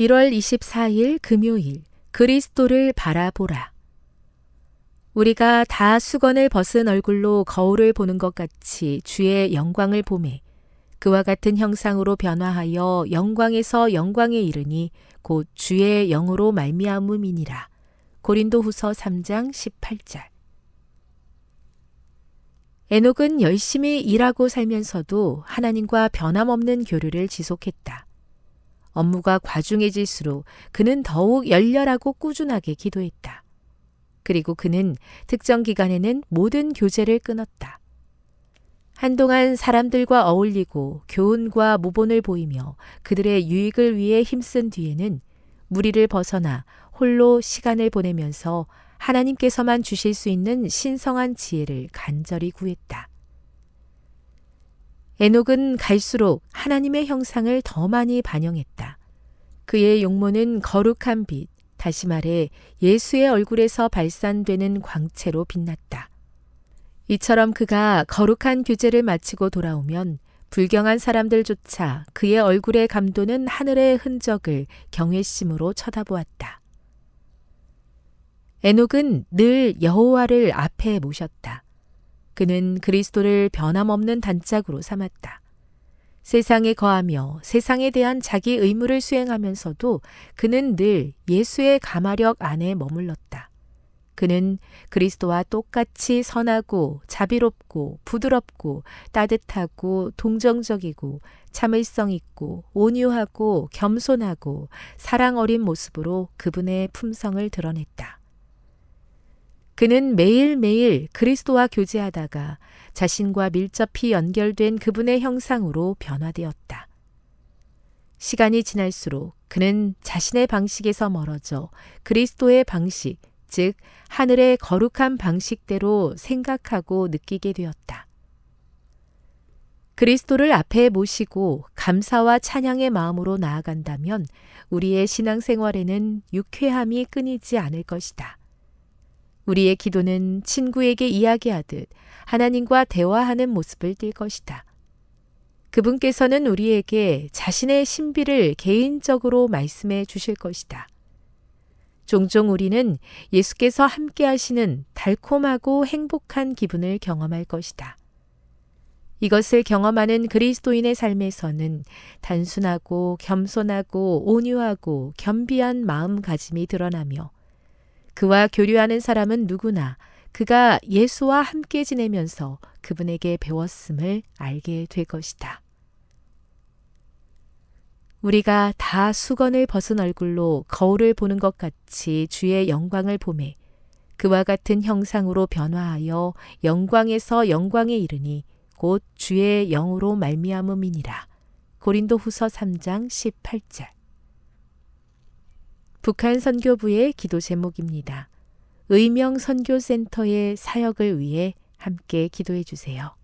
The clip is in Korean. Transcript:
1월 24일 금요일 그리스도를 바라보라. 우리가 다 수건을 벗은 얼굴로 거울을 보는 것 같이 주의 영광을 보매 그와 같은 형상으로 변화하여 영광에서 영광에 이르니 곧 주의 영으로 말미암음이니라. 고린도후서 3장 18절. 에녹은 열심히 일하고 살면서도 하나님과 변함없는 교류를 지속했다. 업무가 과중해질수록 그는 더욱 열렬하고 꾸준하게 기도했다. 그리고 그는 특정 기간에는 모든 교제를 끊었다. 한동안 사람들과 어울리고 교훈과 모본을 보이며 그들의 유익을 위해 힘쓴 뒤에는 무리를 벗어나 홀로 시간을 보내면서 하나님께서만 주실 수 있는 신성한 지혜를 간절히 구했다. 에녹은 갈수록 하나님의 형상을 더 많이 반영했다. 그의 용모는 거룩한 빛, 다시 말해 예수의 얼굴에서 발산되는 광채로 빛났다. 이처럼 그가 거룩한 규제를 마치고 돌아오면 불경한 사람들조차 그의 얼굴에 감도는 하늘의 흔적을 경외심으로 쳐다보았다. 에녹은 늘 여호와를 앞에 모셨다. 그는 그리스도를 변함없는 단짝으로 삼았다. 세상에 거하며 세상에 대한 자기 의무를 수행하면서도 그는 늘 예수의 가마력 안에 머물렀다. 그는 그리스도와 똑같이 선하고 자비롭고 부드럽고 따뜻하고 동정적이고 참을성 있고 온유하고 겸손하고 사랑 어린 모습으로 그분의 품성을 드러냈다. 그는 매일매일 그리스도와 교제하다가 자신과 밀접히 연결된 그분의 형상으로 변화되었다. 시간이 지날수록 그는 자신의 방식에서 멀어져 그리스도의 방식, 즉, 하늘의 거룩한 방식대로 생각하고 느끼게 되었다. 그리스도를 앞에 모시고 감사와 찬양의 마음으로 나아간다면 우리의 신앙생활에는 유쾌함이 끊이지 않을 것이다. 우리의 기도는 친구에게 이야기하듯 하나님과 대화하는 모습을 띌 것이다. 그분께서는 우리에게 자신의 신비를 개인적으로 말씀해 주실 것이다. 종종 우리는 예수께서 함께 하시는 달콤하고 행복한 기분을 경험할 것이다. 이것을 경험하는 그리스도인의 삶에서는 단순하고 겸손하고 온유하고 겸비한 마음가짐이 드러나며 그와 교류하는 사람은 누구나 그가 예수와 함께 지내면서 그분에게 배웠음을 알게 될 것이다. 우리가 다 수건을 벗은 얼굴로 거울을 보는 것 같이 주의 영광을 보매 그와 같은 형상으로 변화하여 영광에서 영광에 이르니 곧 주의 영으로 말미암음이니라. 고린도 후서 3장 18절 북한 선교부의 기도 제목입니다. 의명 선교센터의 사역을 위해 함께 기도해 주세요.